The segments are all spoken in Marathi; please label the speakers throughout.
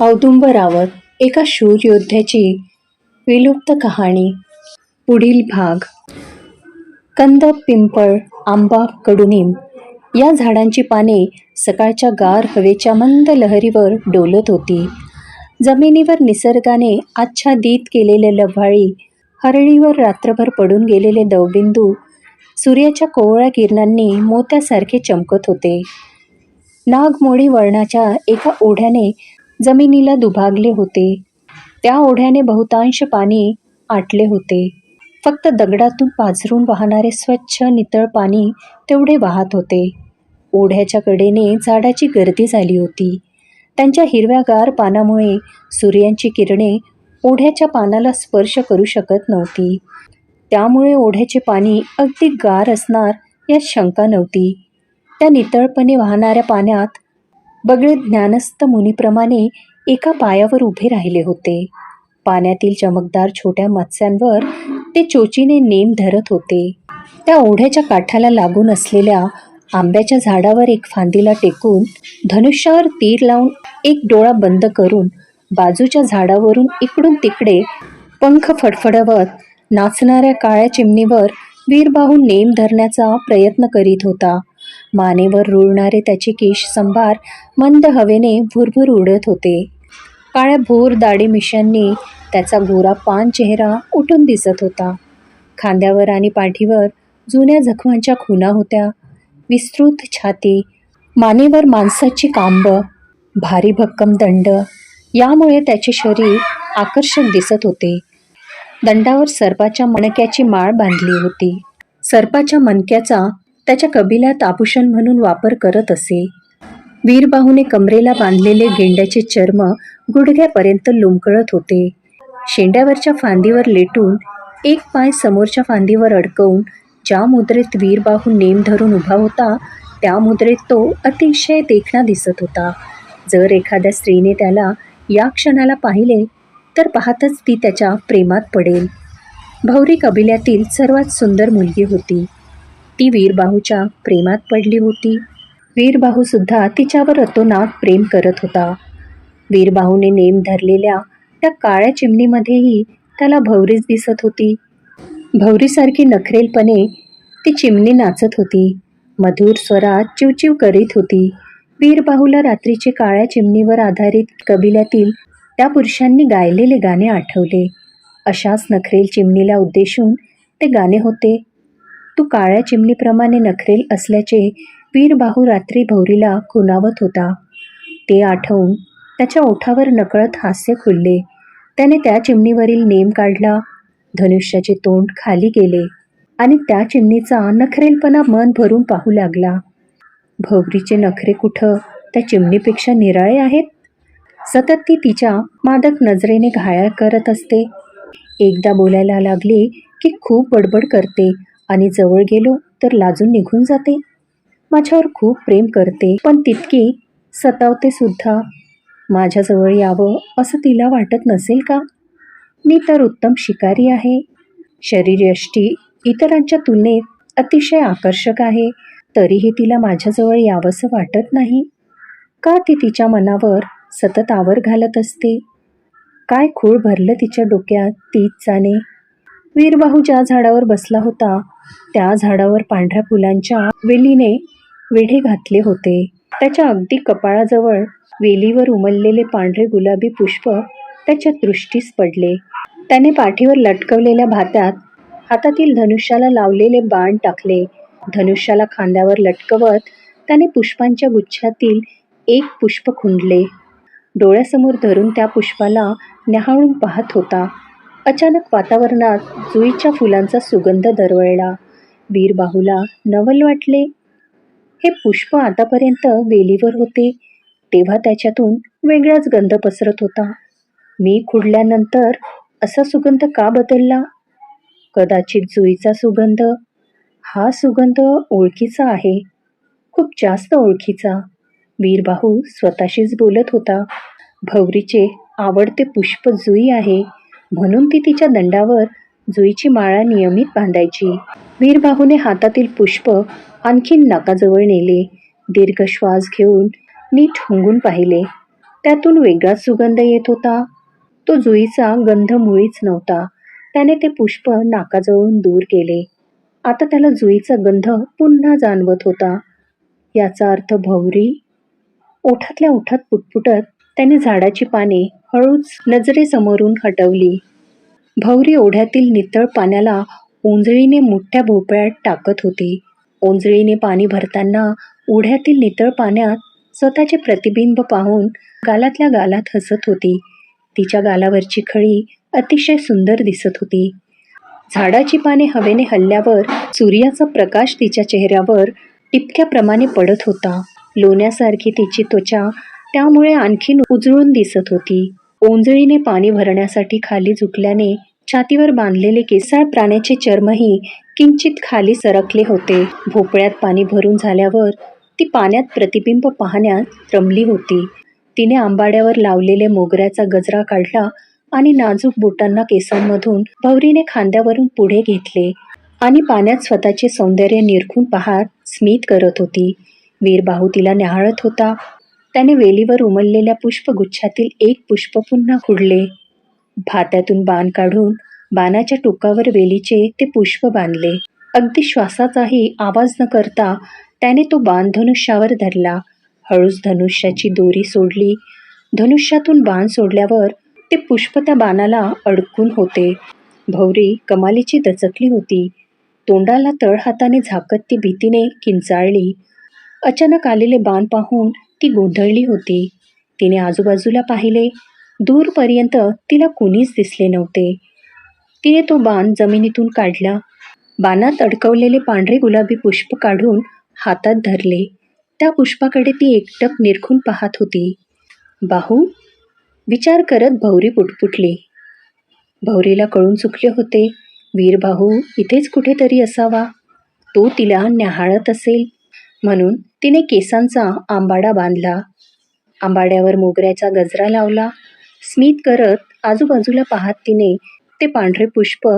Speaker 1: औदुंबरावर एका शूर योद्ध्याची विलुप्त कहाणी. पुढील भाग. कंद पिंपळ आंबा कडुनिंब या झाडांची पाने सकाळच्या गार हवेच्या मंद लहरीवर डोलत होती. जमिनीवर निसर्गाने आच्छादित केलेले लव्हाळी हरळीवर रात्रभर पडून गेलेले दवबिंदू सूर्याच्या कोवळ्या किरणांनी मोत्यासारखे चमकत होते. नागमोडी वळणाच्या एका ओढ्याने जमिनीला दुभागले होते. त्या ओढ्याने बहुतांश पाणी आटले होते. फक्त दगडातून पाझरून वाहणारे स्वच्छ नितळ पाणी तेवढे वाहत होते. ओढ्याच्या कडेने झाडाची गर्दी झाली होती. त्यांच्या हिरव्यागार पानामुळे सूर्यांची किरणे ओढ्याच्या पानाला स्पर्श करू शकत नव्हती. त्यामुळे ओढ्याचे पाणी अगदी गार असणार यात शंका नव्हती. त्या नितळपणे वाहणाऱ्या पाण्यात बगळे ज्ञानस्थ मुनीप्रमाणे एका पायावर उभे राहिले होते. पाण्यातील चमकदार छोट्या मत्स्यांवर ते चोचीने नेम धरत होते. त्या ओढ्याच्या काठाला लागून असलेल्या आंब्याच्या झाडावर एक फांदीला टेकून धनुष्यावर तीर लावून एक डोळा बंद करून बाजूच्या झाडावरून इकडून तिकडे पंख फडफडवत नाचणाऱ्या काळ्या चिमणीवर वीरबाहू नेम धरण्याचा प्रयत्न करीत होता. मानेवर रुळणारे त्याचे केश संभार मंद हवेने भुरभुर उडत होते. काळ्या भोर दाढी मिशांनी त्याचा गोरा पान चेहरा उठून दिसत होता. खांद्यावर आणि पाठीवर जुन्या जखमांच्या खुना होत्या. विस्तृत छाती मानेवर माणसाची कांब भारी भक्कम दंड यामुळे त्याचे शरीर आकर्षक दिसत होते. दंडावर सर्पाच्या मणक्याची माळ बांधली होती. सर्पाच्या मणक्याचा त्याच्या कबिल्यात आभूषण म्हणून वापर करत असे. वीरबाहूने कमरेला बांधलेले गेंड्याचे चर्म गुडघ्यापर्यंत लुमकळत होते. शेंड्यावरच्या फांदीवर लेटून एक पाय समोरच्या फांदीवर अडकवून ज्या मुद्रेत वीरबाहू नेम धरून उभा होता त्या मुद्रेत तो अतिशय देखणा दिसत होता. जर एखाद्या स्त्रीने त्याला या क्षणाला पाहिले तर पाहतच ती त्याच्या प्रेमात पडेल. भौरी कबिल्यातील सर्वात सुंदर मुलगी होती. ती वीरबाहूच्या प्रेमात पडली होती. वीरबाहूसुद्धा तिच्यावर अतोनात प्रेम करत होता. वीरबाहूने नेम धरलेल्या त्या काळ्या चिमणीमध्येही त्याला भौरीच दिसत होती. भवरीसारखी नखरेलपणे ती चिमणी नाचत होती. मधुर स्वरात चिवचिव करीत होती. वीरबाहूला रात्रीचे काळ्या चिमणीवर आधारित कबिल्यातील त्या पुरुषांनी गायलेले गाणे आठवले. अशाच नखरेल चिमणीला उद्देशून ते गाणे होते. तू काळ्या चिमणीप्रमाणे नखरेल असल्याचे वीरबाहू रात्री भौरीला खुणावत होता. ते आठवून त्याच्या ओठावर नकळत हास्य खुलले. त्याने त्या चिमणीवरील नेम काढला. धनुष्याचे तोंड खाली गेले आणि त्या चिमणीचा नखरेलपणा मन भरून पाहू लागला. भौरीचे नखरे कुठं? त्या चिमणीपेक्षा निराळे आहेत? सतत ती तिच्या मादक नजरेने घायाळ करत असते. एकदा बोलायला लागली की खूप बडबड करते. आणि जवळ गेलो तर लाजून निघून जाते. माझ्यावर खूप प्रेम करते पण तितकी सतावते सुद्धा. माझ्याजवळ यावं असं तिला वाटत नसेल का? मी तर उत्तम शिकारी आहे. शरीरयष्टी इतरांच्या तुलनेत अतिशय आकर्षक आहे. तरीही तिला माझ्याजवळ यावंसं वाटत नाही. का ती तिच्या मनावर सतत आवर घालत असते? काय खूळ भरलं तिच्या डोक्यात तीच जाणे. वीरबाहू ज्या झाडावर बसला होता त्या झाडावर पांढऱ्या फुलांच्या वेलीने वेढे घातले होते. त्याच्या अगदी कपाळाजवळ वेलीवर उमललेले पांढरे गुलाबी पुष्प त्याच्या दृष्टीस पडले. त्याने पाठीवर लटकवलेल्या भात्यात हातातील धनुष्याला लावलेले बाण टाकले. धनुष्याला खांद्यावर लटकवत त्याने पुष्पांच्या गुच्छातील एक पुष्प खुंडले. डोळ्यासमोर धरून त्या पुष्पाला न्याहाळून पाहत होता. अचानक वातावरणात जुईच्या फुलांचा सुगंध दरवळला. वीरबाहूला नवल वाटले. हे पुष्प आतापर्यंत वेलीवर होते. तेव्हा त्याच्यातून वेगळाच गंध पसरत होता. मी खुडल्यानंतर असा सुगंध का बदलला? कदाचित जुईचा सुगंध? हा सुगंध ओळखीचा आहे. खूप जास्त ओळखीचा. वीरबाहू स्वतःशीच बोलत होता. भवरीचे आवडते पुष्प जुई आहे. म्हणून ती तिच्या दंडावर जुईची माळा नियमित बांधायची. वीरबाहूने हातातील पुष्प आणखीन नाकाजवळ नेले. दीर्घ श्वास घेऊन नीट हुंगून पाहिले. त्यातून वेगळाच सुगंध येत होता. तो जुईचा गंध मुळीच नव्हता. त्याने ते पुष्प नाकाजवळून दूर केले. आता त्याला जुईचा गंध पुन्हा जाणवत होता. याचा अर्थ भवरी ओठातल्या ओठात पुटपुटत त्याने झाडाची पाने हळूच नजरेसमोरून हटवली. भवरी ओढ्यातील नितळ पाण्याला ओंजळीने मोठ्या भोपळ्यात टाकत होती. ओंजळीने पाणी भरताना ओढ्यातील नितळ पाण्यात स्वतःचे प्रतिबिंब पाहून गालातल्या गालात हसत होती. तिच्या गालावरची खळी अतिशय सुंदर दिसत होती. झाडाची पाने हवेने हल्ल्यावर सूर्याचा प्रकाश तिच्या चेहऱ्यावर टिपक्याप्रमाणे पडत होता. लोण्यासारखी तिची त्वचा त्यामुळे आणखीन उजळून दिसत होती. ओंजळीने पाणी भरण्यासाठी खाली झुकल्याने छातीवर बांधलेले केसाळ प्राण्याचे चर्मही किंचित खाली सरकले होते. भोपळ्यात पाणी भरून झाल्यावर ती पाण्यात प्रतिबिंब पाहण्यात रमली होती. तिने आंबाड्यावर लावलेले मोगऱ्याचा गजरा काढला आणि नाजूक बोटांना केसांमधून भवरीने खांद्यावरून पुढे घेतले आणि पाण्यात स्वतःचे सौंदर्य निरखून पाहत स्मित करत होती. वीरबाहू तिला न्याहाळत होता. त्याने वेलीवर उमललेल्या पुष्पगुच्छातील एक पुष्प पुन्हा खुडले. भात्यातून बाण काढून बाणाच्या टोकावर वेलीचे ते पुष्प बांधले. अगदी श्वासाचाही आवाज न करता त्याने तो बाण धनुष्यावर धरला. हळूच धनुष्याची दोरी सोडली. धनुष्यातून बाण सोडल्यावर ते पुष्प त्या बाणाला अडकून होते. भौरी कमालीची दचकली होती. तोंडाला तळहाताने झाकत ती भीतीने किंचाळली. अचानक आलेले बाण पाहून ती गोंधळली होती. तिने आजूबाजूला पाहिले. दूरपर्यंत तिला कुणीच दिसले नव्हते. तिने तो बाण जमिनीतून काढला. बाणात अडकवलेले पांढरे गुलाबी पुष्प काढून हातात धरले. त्या पुष्पाकडे ती एकटक निरखून पाहत होती. बाहू विचार करत भौरी पुटपुटली. भौरीला कळून चुकले होते वीरबाहू इथेच कुठेतरी असावा. तो तिला न्याहाळत असेल. म्हणून तिने केसांचा आंबाडा बांधला. आंबाड्यावर मोगऱ्याचा गजरा लावला. स्मित करत आजूबाजूला पाहत तिने ते पांढरे पुष्प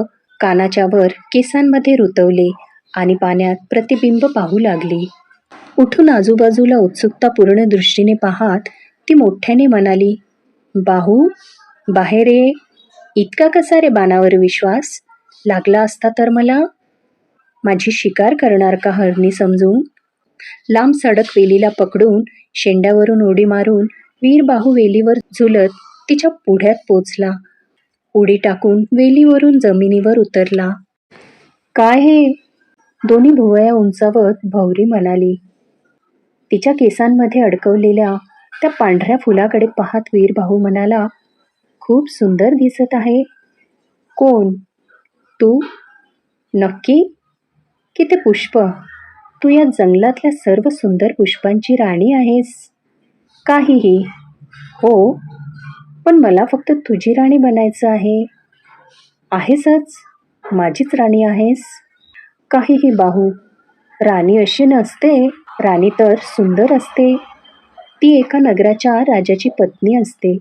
Speaker 1: कानाच्या वर केसांमध्ये रुतवले आणि पाण्यात प्रतिबिंब पाहू लागली. उठून आजूबाजूला उत्सुकतापूर्ण दृष्टीने पाहत ती मोठ्याने म्हणाली बाहू बाहेर ये. इतका कसा रे बाणावर विश्वास? लागला असता तर मला? माझी शिकार करणार का हरणी समजून? लांब सडक वेलीला पकडून शेंड्यावरून उडी मारून वीरबाहू वेलीवर झुलत तिच्या पुढ्यात पोचला. उडी टाकून वेलीवरून जमिनीवर उतरला. काय हे? दोन्ही भुवया उंचावत भौरी म्हणाली. तिच्या केसांमध्ये अडकवलेल्या त्या पांढऱ्या फुलाकडे पाहत वीरबाहू म्हणाला खूप सुंदर दिसत आहे. कोण? तू? नक्की? की ते पुष्प? तू या जंगलातल्या सर्व सुंदर पुष्पांची राणी आहेस. काहीही. हो. पण मला फक्त तुझी राणी बनायचं आहे. आहेसच. माझीच राणी आहेस. काहीही बाहू. राणी अशी नसते. राणी तर सुंदर असते. ती एका नगराच्या राजाची पत्नी असते.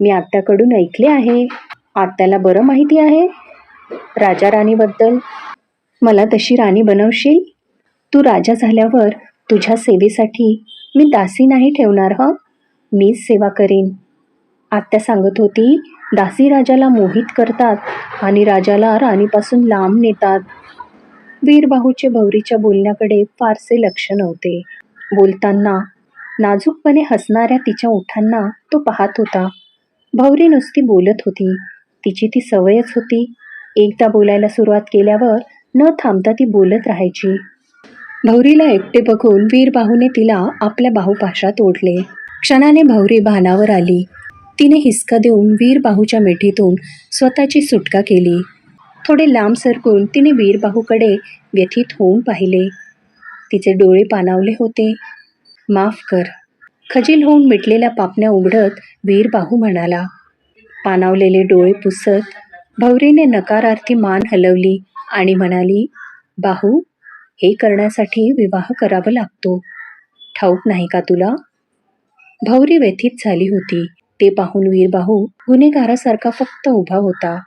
Speaker 1: मी आत्याकडून ऐकले आहे. आत्याला बरं माहिती आहे? राजा राणीबद्दल. मला तशी राणी बनवशील? तू राजा झाल्यावर तुझ्या सेवेसाठी मी दासी नाही ठेवणार हं? मीच सेवा करीन. आत्या सांगत होती दासी राजाला मोहित करतात आणि राजाला राणीपासून लांब नेतात. वीरबाहूचे भवरीच्या बोलण्याकडे फारसे लक्ष नव्हते. बोलताना नाजूकपणे हसणाऱ्या तिच्या ओठांना तो पाहत होता. भवरी नुसती बोलत होती. तिची ती सवयच होती. एकदा बोलायला सुरुवात केल्यावर न थांबता ती बोलत राहायची. भौरीला एकटे बघून वीरबाहूने तिला आपल्या बाहूपाशात ओढले क्षणाने भौरी भानावर आली. तिने हिसका देऊन वीरबाहूच्या मिठीतून स्वतःची सुटका केली. थोडे लांब सरकून तिने वीरबाहूकडे व्यथित होऊन पाहिले. तिचे डोळे पाणावले होते. माफ कर. खजील होऊन मिटलेल्या पापण्या उघडत वीरबाहू म्हणाला पाणावलेले डोळे पुसत. भौरीने नकारार्थी मान हलवली आणि म्हणाली बाहू हे करण्यासाठी विवाह करावा लागतो. ठाऊक नाही का तुला? भौरी व्यथित झाली होती. ते पाहून वीरबाहू गुन्हेगारासारखा फक्त उभा होता.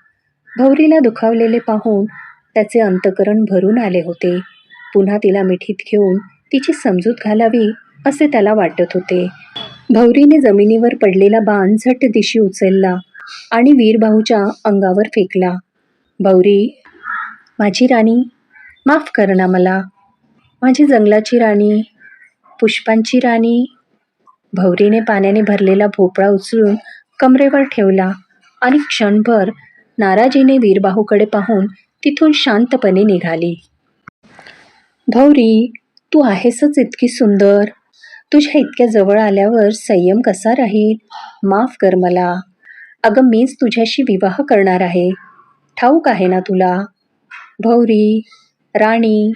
Speaker 1: भौरीला दुखावलेले पाहून त्याचे अंतकरण भरून आले होते. पुन्हा तिला मिठीत घेऊन तिची समजूत घालावी असे त्याला वाटत होते. भौरीने जमिनीवर पडलेला बाण झट दिशी उचलला आणि वीरबाहूच्या अंगावर फेकला. भौरी माझी राणी माफ कर ना मला. माझी जंगलाची राणी पुष्पांची राणी भौरीने पाण्याने भरलेला भोपळा उचलून कमरेवर ठेवला आणि क्षणभर नाराजीने वीरबाहूकडे पाहून तिथून शांतपणे निघाली. भौरी तू आहेसच इतकी सुंदर. तुझ्या इतक्या जवळ आल्यावर संयम कसा राहील? माफ कर मला. अगं मीच तुझ्याशी विवाह करणार आहे. ठाऊक आहे ना तुला? भौरी राणी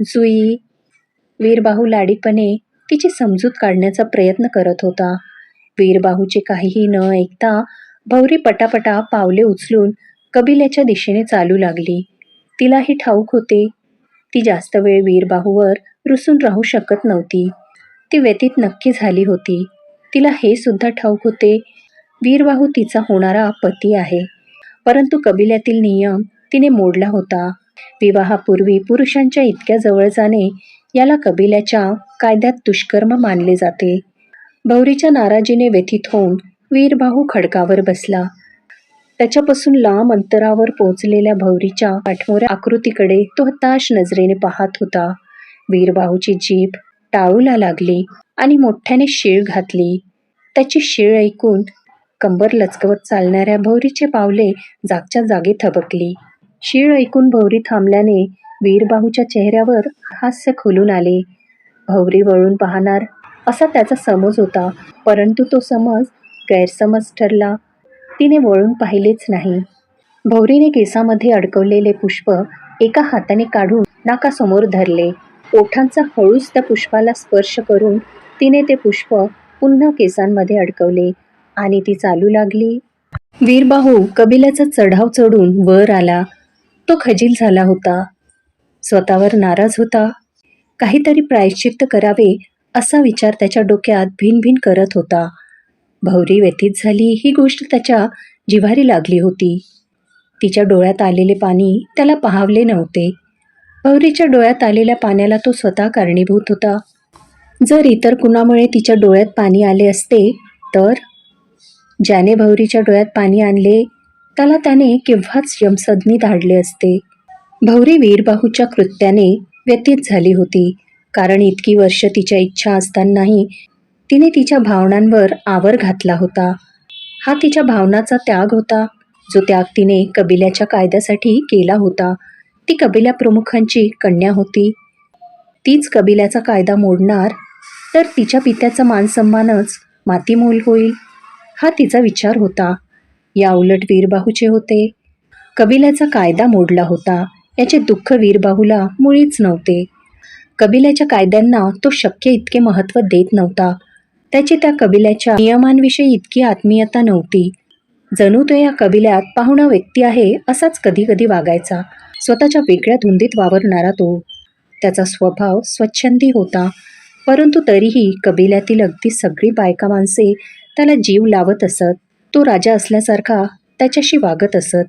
Speaker 1: जुई वीरबाहू लाडीपणे तिची समजूत काढण्याचा प्रयत्न करत होता. वीरबाहूचे काहीही न ऐकता भौरी पटापटा पावले उचलून कबिल्याच्या दिशेने चालू लागली. तिलाही ठाऊक होते ती जास्त वेळ वीरबाहूवर रुसून राहू शकत नव्हती. ती व्यतीत नक्की झाली होती. तिला हे सुद्धा ठाऊक होते वीरबाहू तिचा होणारा पती आहे. परंतु कबिल्यातील नियम तिने मोडला होता. विवाहापूर्वी पुरुषांच्या इतक्या जवळ जाणे याला कबिल्याच्या कायद्यात दुष्कर्म मानले जाते. भौरीच्या नाराजीने व्यथित होऊन वीरबाहू खडकावर बसला. त्याच्यापासून लांब अंतरावर पोहोचलेल्या भौरीच्या पाठमोऱ्या आकृतीकडे तो हताश नजरेने पाहत होता. वीरबाहूची जीभ टाळूला लागली आणि मोठ्याने शीळ घातली. त्याची शीळ ऐकून कंबर लचकवत चालणाऱ्या भौरीचे पावले जागच्या जागी थबकली. शीळ ऐकून भोवरी थांबल्याने वीरबाहूच्या चेहऱ्यावर हास्य खुलून आले. भोवरी वळून पाहणार असा त्याचा समज होता परंतु तो समज गैरसमज ठरला. तिने वळून पाहिलेच नाही. भोवरीने केसामध्ये अडकवलेले पुष्प एका हाताने काढून नाकासमोर धरले. ओठांचा हळूच त्या पुष्पाला स्पर्श करून तिने ते पुष्प पुन्हा केसांमध्ये अडकवले आणि ती चालू लागली. वीरबाहू कबिलाचा चढाव चढून वर आला. तो खजील झाला होता. स्वतःवर नाराज होता. काहीतरी प्रायश्चित्त करावे असा विचार त्याच्या डोक्यात भिनभिन करत होता. भौरी व्यतीत झाली ही गोष्ट त्याच्या जिव्हारी लागली होती. तिच्या डोळ्यात आलेले पाणी त्याला पाहावले नव्हते. भौरीच्या डोळ्यात आलेल्या पाण्याला तो स्वतः कारणीभूत होता. जर इतर कुणामुळे तिच्या डोळ्यात पाणी आले असते तर? ज्याने भौरीच्या डोळ्यात पाणी आणले त्याला त्याने केव्हाच यमसदनी धाडले असते. भौरी वीरबाहूच्या कृत्याने व्यतीत झाली होती. कारण इतकी वर्ष तिच्या इच्छा असतानाही तिने तिच्या भावनांवर आवर घातला होता. हा तिच्या भावनाचा त्याग होता जो त्याग तिने कबिल्याच्या कायद्यासाठी केला होता. ती कबिल्या प्रमुखांची कन्या होती. तीच कबिल्याचा कायदा मोडणार तर तिच्या पित्याचा मानसन्मानच मातीमोल होईल हा तिचा विचार होता. या उलट वीरबाहूचे होते. कबिल्याचा कायदा मोडला होता. याचे दुःख वीरबाहूला मुळीच नव्हते. कबिल्याच्या कायद्यांना तो शक्य इतके महत्त्व देत नव्हता. त्याची त्या कबिल्याच्या नियमांविषयी इतकी आत्मीयता नव्हती. जणू तो या कबिल्यात पाहुणा व्यक्ती आहे असाच कधी कधी वागायचा. स्वतःच्या वेगळ्या धुंदीत वावरणारा तो. त्याचा स्वभाव स्वच्छंदी होता. परंतु तरीही कबिल्यातील अगदी सगळी बायका माणसे त्याला जीव लावत असत. तो राजा असल्यासारखा त्याच्याशी वागत असत.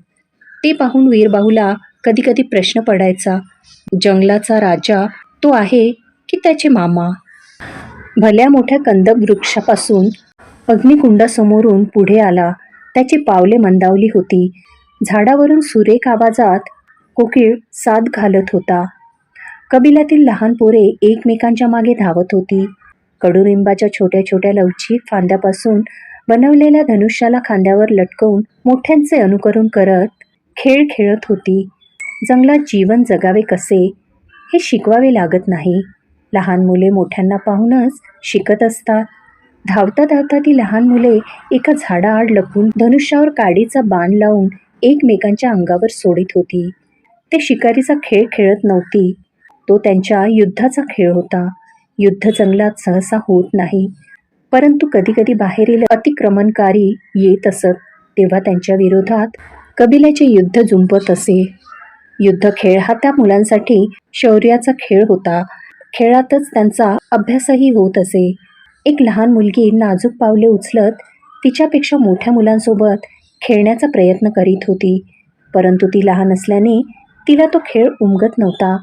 Speaker 1: ते पाहून वीरबाहूला कधीकधी प्रश्न पडायचा जंगलाचा राजा तो आहे की त्याचे मामा? भल्या मोठ्या कंदक वृक्षापासून अग्निकुंडासमोरून पुढे आला त्याची पावले मंदावली होती. झाडावरून सुरेख आवाजात कोकिळ साद घालत होता. कबिलातील लहान पोरे एकमेकांच्या मागे धावत होती. कडुलिंबाच्या छोट्या छोट्या लवचिक फांद्यापासून बनवलेल्या धनुष्याला खांद्यावर लटकवून मोठ्यांचे अनुकरण करत खेळ खेळत होती. जंगलात जीवन जगावे कसे हे शिकवावे लागत नाही. लहान मुले मोठ्यांना पाहूनच शिकत असतात. धावता धावता ती लहान मुले एका झाडाआड लपून धनुष्यावर काडीचा बाण लावून एकमेकांच्या अंगावर सोडित होती. ते शिकारीचा खेळ खेळत नव्हती. तो त्यांच्या युद्धाचा खेळ होता. युद्ध जंगलात सहसा होत नाही. परंतु कधीकधी बाहेरील अतिक्रमणकारी येत असत तेव्हा त्यांच्या विरोधात कबिल्याचे युद्ध जुंपत असे. युद्ध खेळ हा त्या मुलांसाठी शौर्याचा खेळ होता. खेळातच त्यांचा अभ्यासही होत असे. एक लहान मुलगी नाजूक पावले उचलत तिच्यापेक्षा मोठ्या मुलांसोबत खेळण्याचा प्रयत्न करीत होती परंतु ती लहान असल्याने तिला तो खेळ उमगत नव्हता.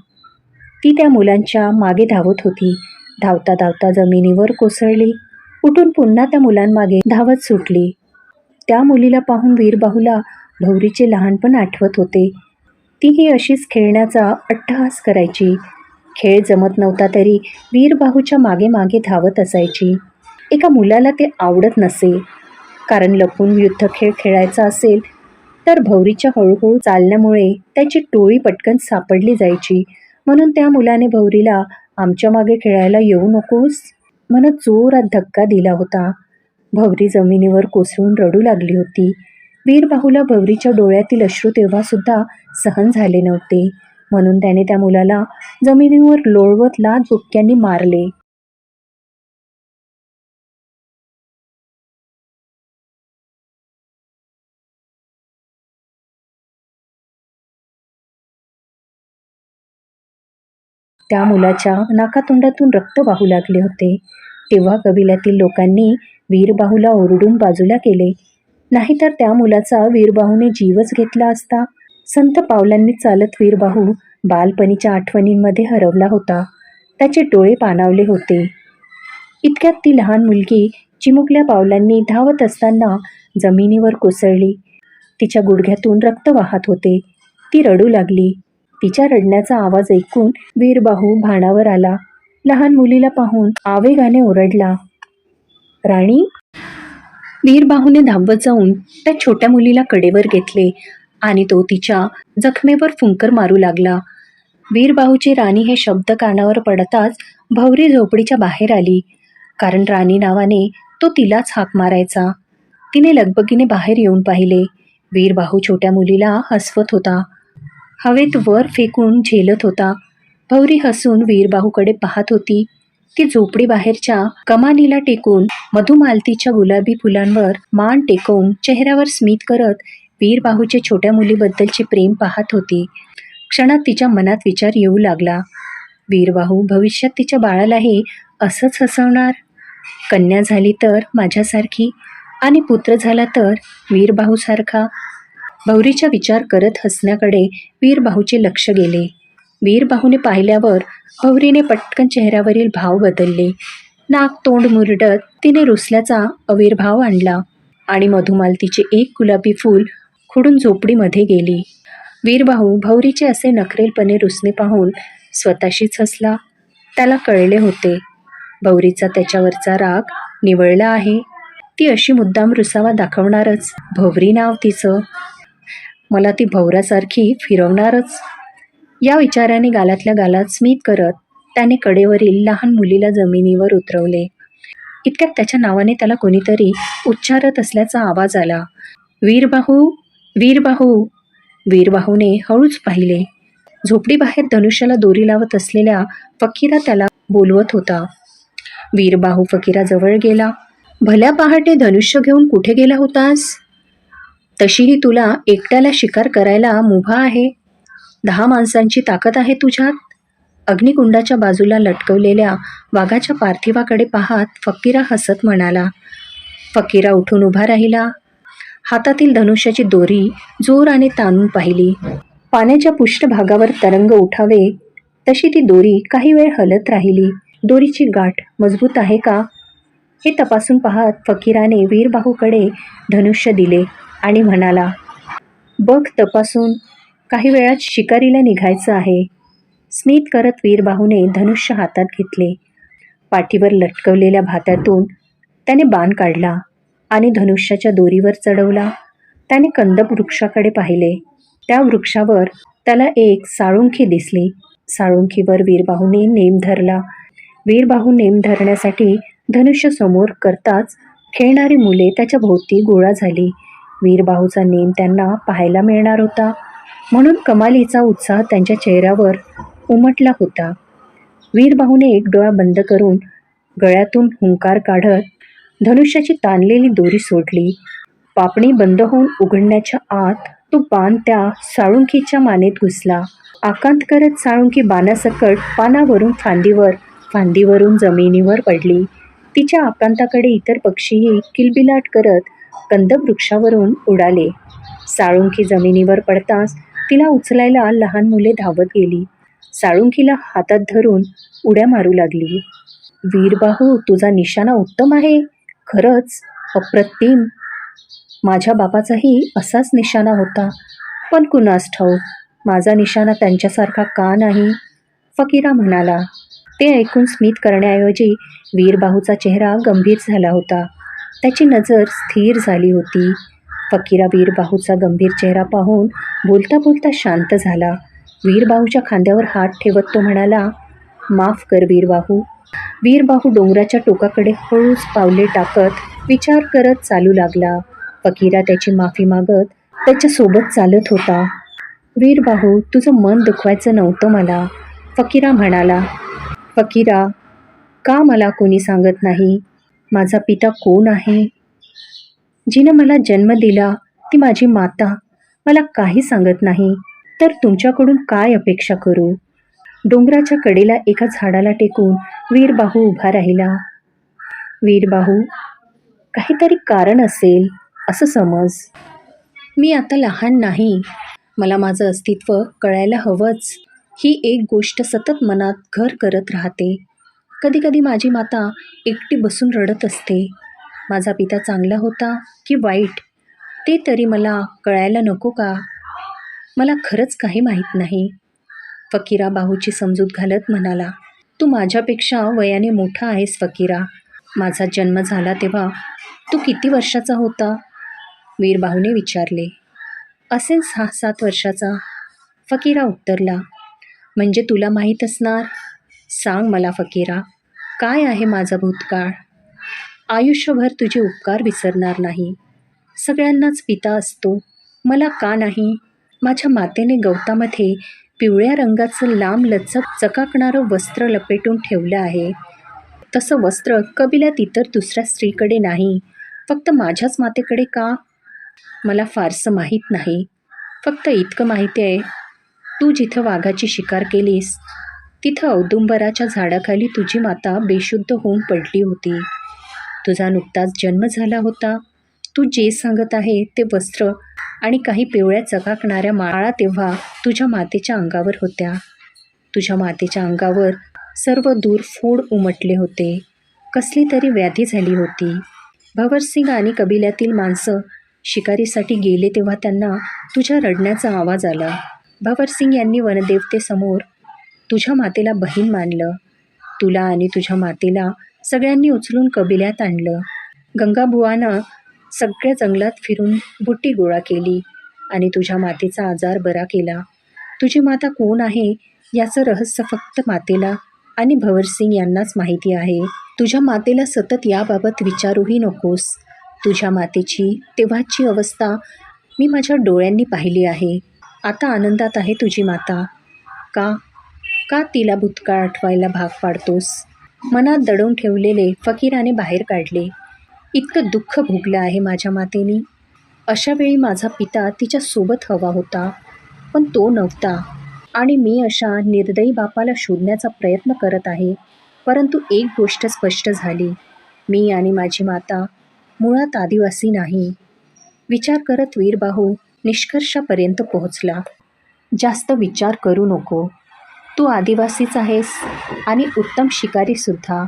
Speaker 1: ती त्या मुलांच्या मागे धावत होती. धावता धावता जमिनीवर कोसळली. उठून पुन्हा त्या मुलांमागे धावत सुटली. त्या मुलीला पाहून वीरबाहूला भौरीचे लहानपण आठवत होते. तीही अशीच खेळण्याचा अट्टहास करायची. खेळ जमत नव्हता तरी वीरबाहूच्या मागे मागे धावत असायची. एका मुलाला ते आवडत नसे. कारण लपून युद्ध खेळ खेळायचा असेल तर भौरीच्या हळूहळू चालण्यामुळे त्याची टोळी पटकन सापडली जायची. म्हणून त्या मुलाने भौरीला आमच्या मागे खेळायला येऊ नकोस? मला जोरात धक्का दिला होता. भवरी जमिनीवर कोसळून रडू लागली होती. वीरबाहूला भवरीच्या डोळ्यातील अश्रू तेव्हासुद्धा सहन झाले नव्हते. म्हणून त्याने त्या मुलाला जमिनीवर लोळवत लाद बुक्क्यांनी मारले. त्या मुलाच्या नाकातोंडातून रक्त वाहू लागले होते. तेव्हा कबिल्यातील लोकांनी वीरबाहूला ओरडून बाजूला केले. नाहीतर त्या मुलाचा वीरबाहूने जीवच घेतला असता संत पावलांनी चालत वीरबाहू बालपणीच्या आठवणींमध्ये हरवला होता. त्याचे डोळे पाणावले होते. इतक्यात ती लहान मुलगी चिमुकल्या पावलांनी धावत असताना जमिनीवर कोसळली. तिच्या गुडघ्यातून रक्त वाहत होते. ती रडू लागली. तिच्या रडण्याचा आवाज ऐकून वीरबाहू भाणावर आला. लहान मुलीला पाहून आवेगाने ओरडला. राणी? वीरबाहूने धावत जाऊन त्या छोट्या मुलीला कडेवर घेतले आणि तो तिच्या जखमेवर फुंकर मारू लागला. वीरबाहूची राणी हे शब्द कानावर पडताच भवरी झोपडीच्या बाहेर आली कारण राणी नावाने तो तिलाच हाक मारायचा. तिने लगबगीने बाहेर येऊन पाहिले. वीरबाहू छोट्या मुलीला हसवत होता. हवेत वर फेकून झेलत होता. भौरी हसून वीरबाहूकडे पाहत होती. ती झोपडी बाहेरच्या कमानीला टेकून मधुमालतीच्या गुलाबी फुलांवर मान टेकवून चेहऱ्यावर स्मित करत वीरबाहूचे छोट्या मुलीबद्दलचे प्रेम पाहत होती. क्षणात तिच्या मनात विचार येऊ लागला. वीरबाहू भविष्यात तिच्या बाळालाही असंच हसवणार? कन्या झाली तर माझ्यासारखी? आणि पुत्र झाला तर वीरबाहूसारखा? भवरीचा विचार करत हसण्याकडे वीरबाहूचे लक्ष गेले. वीरबाहूने पाहिल्यावर भौरीने पटकन चेहऱ्यावरील भाव बदलले. नाक तोंड मुरडत तिने रुसल्याचा अविर्भाव आणला आणि मधुमालतीचे एक गुलाबी फूल खुडून झोपडीमध्ये गेली. वीरबाहू भौरीचे असे नखरेलपणे रुसणे पाहून स्वतःशीच हसला. त्याला कळले होते भौरीचा त्याच्यावरचा राग निवळला आहे. ती अशी मुद्दाम रुसावा दाखवणारच. भवरी नाव तिचं. मला ती भवऱ्यासारखी फिरवणारच. या विचाराने गालातल्या गालात स्मित करत त्याने कडेवरील लहान मुलीला जमिनीवर उतरवले. इतक्यात त्याच्या नावाने त्याला कोणीतरी उच्चारत असल्याचा आवाज आला. वीरबाहू वीरबाहू वीरबाहूने हळूच पाहिले. झोपडीबाहेर धनुष्याला दोरी लावत असलेल्या फकीरा त्याला बोलवत होता. वीरबाहू फकीराजवळ गेला. भल्या पहाटे धनुष्य घेऊन कुठे गेला होतास? तशीही तुला एकट्याला शिकार करायला मुभा आहे. दहा माणसांची ताकद आहे तुझ्यात. अग्निकुंडाच्या बाजूला लटकवलेल्या वाघाच्या पार्थिवाकडे पाहत फकीरा हसत म्हणाला फकीरा उठून उभा राहिला. हातातील धनुष्याची दोरी जोराने ताणून पाहिली. पाण्याच्या पृष्ठभागावर तरंग उठावे. तशी ती दोरी काही वेळ हलत राहिली. दोरीची गाठ मजबूत आहे का? हे तपासून पाहत फकीराने वीरबाहूकडे धनुष्य दिले. आणि म्हणाला बघ तपासून. काही वेळात शिकारीला निघायचं आहे. स्मित करत वीरबाहूने धनुष्य हातात घेतले. पाठीवर लटकवलेल्या भात्यातून त्याने बाण काढला आणि धनुष्याच्या दोरीवर चढवला. त्याने कंदप वृक्षाकडे पाहिले. त्या वृक्षावर त्याला एक साळुंखी दिसली. साळुंखीवर वीरबाहूने नेम धरला. वीरबाहू नेम धरण्यासाठी धनुष्य समोर करताच खेळणारी मुले त्याच्या भोवती गोळा झाली. वीरबाहूचा नेम त्यांना पाहायला मिळणार होता. म्हणून कमालीचा उत्साह त्यांच्या चेहऱ्यावर उमटला होता. वीरबाहूने एक डोळा बंद करून गळ्यातून हुंकार काढत धनुष्याची ताणलेली दोरी सोडली. पापणी बंद होऊन उघडण्याच्या आत तो पान त्या साळुंकीच्या मानेत घुसला. आकांत करत साळुंकी बाणासकट पानावरून फांदीवर फांदीवरून जमिनीवर पडली. तिच्या आकांताकडे इतर पक्षीही किलबिलाट करत कंदवृक्षावरून उडाले. साळुंकी जमिनीवर पडताच तिला उचलायला लहान मुले धावत गेली. साळुंकीला हातात धरून उड्या मारू लागली. वीरबाहू तुझा निशाणा उत्तम आहे. खरंच अप्रतिम. माझ्या बापाचाही असाच निशाणा होता. पण कुणास ठाऊक माझा निशाणा त्यांच्यासारखा का नाही? फकीरा म्हणाला. ते ऐकून स्मित करण्याऐवजी वीरबाहूचा चेहरा गंभीर झाला होता. त्याची नजर स्थिर झाली होती. फकीरा वीरबाहूचा गंभीर चेहरा पाहून बोलता बोलता शांत झाला. वीरबाहूच्या खांद्यावर हात ठेवत तो म्हणाला माफ कर वीरबाहू. वीरबाहू डोंगराच्या टोकाकडे हळूच पावले टाकत विचार करत चालू लागला. फकीरा त्याची माफी मागत त्याच्यासोबत चालत होता. वीरबाहू तुझं मन दुखवायचं नव्हतं मला फकीरा म्हणाला. फकीरा का मला कोणी सांगत नाही? माझा पिता कोण आहे? जिनं मला जन्म दिला ती माझी माता. मला काही सांगत नाही. तर तुमच्याकडून काय अपेक्षा करू? डोंगराच्या कडेला एका झाडाला टेकून वीरबाहू उभा राहिला. वीरबाहू काहीतरी कारण असेल असं समज. मी आता लहान नाही. मला माझं अस्तित्व कळायला हवंच. ही एक गोष्ट सतत मनात घर करत राहते. कधीकधी माझी माता एकटी बसून रडत असते. माझा पिता चांगला होता की वाईट ते तरी मला कळायला नको का? मला खरंच काही माहीत नाही. फकीरा बाहूची समजूत घालत म्हणाला तू माझ्यापेक्षा वयाने मोठा आहेस फकीरा. माझा जन्म झाला तेव्हा तू किती वर्षाचा होता? वीरबाहूने विचारले. असेल सहा सात वर्षाचा. फकीरा उत्तरला म्हणजे तुला माहीत असणार सांग मला फकीरा काय आहे माझा भूतकाळ? आयुष्यभर तुझे उपकार विसरणार नाही. सगळ्यांनाच पिता असतो. मला का नाही? माझ्या मातेने गवतामध्ये पिवळ्या रंगाचं लांब लचक चकाकणारं वस्त्र लपेटून ठेवलं आहे. तसं वस्त्र कबिल्यात इतर दुसऱ्या स्त्रीकडे नाही. फक्त माझ्याच मातेकडे का? मला फारसं माहीत नाही. फक्त इतकं माहिती आहे. तू जिथं वाघाची शिकार केलीस तिथं औदुंबराच्या झाडाखाली तुझी माता बेशुद्ध होऊन पडली होती. तुझा नुकताच जन्म झाला होता. तू जे सांगत आहे ते वस्त्र आणि काही पिवळ्या चकाकणाऱ्या माळा तेव्हा तुझ्या मातेच्या अंगावर होत्या. तुझ्या मातेच्या अंगावर सर्व दूर फोड उमटले होते. कसली तरी व्याधी झाली होती. भवरसिंग आणि कबिल्यातील माणसं शिकारीसाठी गेले तेव्हा त्यांना तुझ्या रडण्याचा आवाज आला. भवरसिंग यांनी वनदेवतेसमोर तुझ्या मातेला बहीण मानलं. तुला आणि तुझ्या मातेला सगळ्यांनी उचलून कबिल्यात आणलं. गंगाबुवानं सगळ्या जंगलात फिरून बुट्टी गोळा केली आणि तुझ्या मातेचा आजार बरा केला. तुझी माता कोण आहे याचं रहस्य फक्त मातेला आणि भवरसिंग यांनाच माहिती आहे. तुझ्या मातेला सतत याबाबत विचारूही नकोस. तुझ्या मातेची तेव्हाची अवस्था मी माझ्या डोळ्यांनी पाहिली आहे. आता आनंदात आहे तुझी माता. का? का तिला भूतकाळ आठवायला भाग पाडतोस? मनात दडवून ठेवलेले फकीराने बाहेर काढले. इतकं दुःख भोगलं आहे माझ्या मातेने. अशावेळी माझा पिता तिच्यासोबत हवा होता पण तो नव्हता. आणि मी अशा निर्दयी बापाला शोधण्याचा प्रयत्न करत आहे. परंतु एक गोष्ट स्पष्ट झाली. मी आणि माझी माता मुळात आदिवासी नाही. विचार करत वीरबाहू निष्कर्षापर्यंत पोहोचला. जास्त विचार करू नको. तू आदिवासीच आहेस आणि उत्तम शिकारीसुद्धा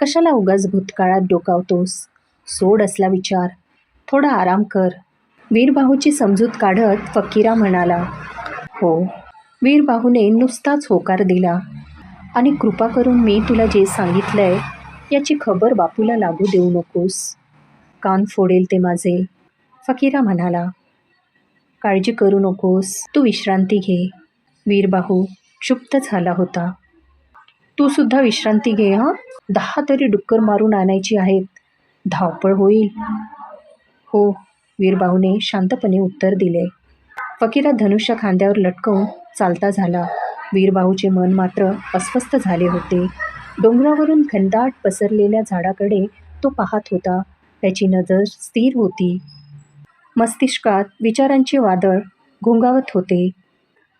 Speaker 1: कशाला उगाच भूतकाळात डोकावतोस? सोड असला विचार. थोडा आराम कर. वीरबाहूची समजूत काढत फकीरा म्हणाला हो. वीरबाहूने नुसताच होकार दिला. आणि कृपा करून मी तुला जे सांगितलं आहे याची खबर बापूला लागू देऊ नकोस. कान फोडेल ते माझे. फकीरा म्हणाला काळजी करू नकोस. तू विश्रांती घे. वीरबाहू क्षुप्त झाला होता. तू सुद्धा विश्रांती घे हां? दहा तरी डुक्कर मारून आणायची आहेत. धावपळ होईल. हो वीरबाहूने शांतपणे उत्तर दिले. फकीरा धनुष्य खांद्यावर लटकवून चालता झाला. वीरबाहूचे मन मात्र अस्वस्थ झाले होते. डोंगरावरून घनदाट पसरलेल्या झाडाकडे तो पाहत होता. त्याची नजर स्थिर होती. मस्तिष्कात विचारांचे वादळ घोंगावत होते.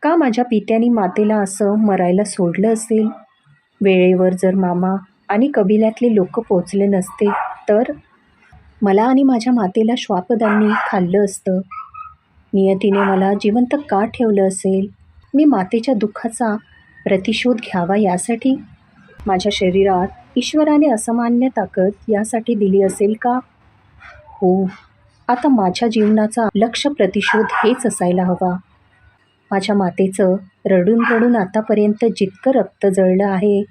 Speaker 1: का माझ्या पित्यानी मातेला असं मरायला सोडलं असेल? वेळेवर जर मामा आणि कबिल्यातले लोक पोचले नसते तर? मला आणि माझ्या मातेला श्वापदांनी खाल्लं असतं. नियतीने मला जिवंत का ठेवलं असेल? मी मातेच्या दुःखाचा प्रतिशोध घ्यावा यासाठी? माझ्या शरीरात ईश्वराने असामान्य ताकद यासाठी दिली असेल का? हो. आता माझ्या जीवनाचा लक्ष प्रतिशोध हेच असायला हवा. माझ्या मातेचं रडून रडून आतापर्यंत जितकं रक्त जळलं आहे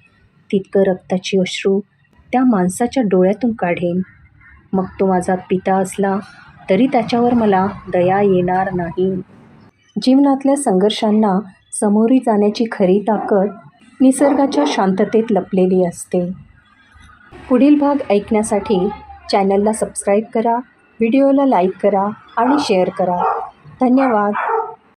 Speaker 1: तितकं रक्ताची अश्रू त्या माणसाच्या डोळ्यातून काढेन. मग तो माझा पिता असला तरी त्याच्यावर मला दया येणार नाही. जीवनातल्या संघर्षांना समोरी जाण्याची खरी ताकद निसर्गाच्या शांततेत लपलेली असते. पुढील भाग ऐकण्यासाठी चॅनलला सबस्क्राईब करा व्हिडिओला लाईक करा आणि शेअर करा. धन्यवाद.